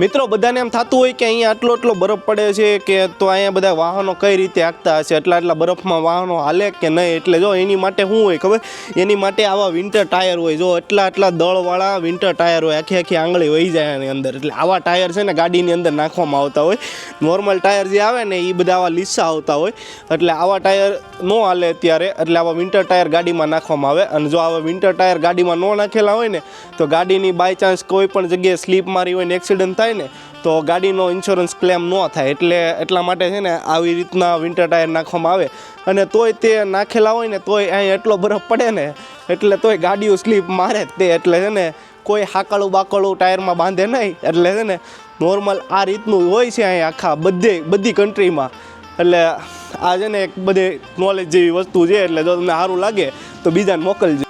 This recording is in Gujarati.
મિત્રો, બધાને એમ થતું હોય કે અહીંયા આટલો આટલો બરફ પડે છે કે તો અહીંયા બધા વાહનો કઈ રીતે હાંકતા હશે? એટલા આટલા બરફમાં વાહનો હાલે કે નહીં? એટલે જો, એની માટે શું હોય ખબર? એની માટે આવા વિન્ટર ટાયર હોય. જો એટલા આટલા દળવાળા વિન્ટર ટાયર હોય, આખી આખી આંગળી વહી જાય એની અંદર. એટલે આવા ટાયર છે ને ગાડીની અંદર નાખવામાં આવતા હોય. નોર્મલ ટાયર જે આવે ને, એ બધા આવા લીસા આવતા હોય. એટલે આવા ટાયર ન હાલે અત્યારે. એટલે આવા વિન્ટર ટાયર ગાડીમાં નાખવામાં આવે. અને જો આવા વિન્ટર ટાયર ગાડીમાં ન નાખેલા હોય ને, તો ગાડીની બાય ચાન્સ કોઈ પણ જગ્યાએ સ્લીપ મારી હોય ને એક્સિડન્ટ થાય ને, તો ગાડીનો ઇન્સ્યોરન્સ ક્લેમ ન થાય. એટલે એટલા માટે છે ને, આવી રીતના વિન્ટર ટાયર નાખવામાં આવે. અને તોય તે નાખેલા હોય ને, તોય અહીં એટલો બરફ પડે ને, એટલે તોય ગાડીઓ સ્લીપ મારે તે. એટલે છે ને, કોઈ હાકળું બાકળું ટાયરમાં બાંધે નહીં. એટલે છે ને નોર્મલ આ રીતનું હોય છે અહીં આખા બધે, બધી કન્ટ્રીમાં એટલે આ છે ને એક બધે નોલેજ જેવી વસ્તુ છે. એટલે જો તમને સારું લાગે, તો બીજાને મોકલજો.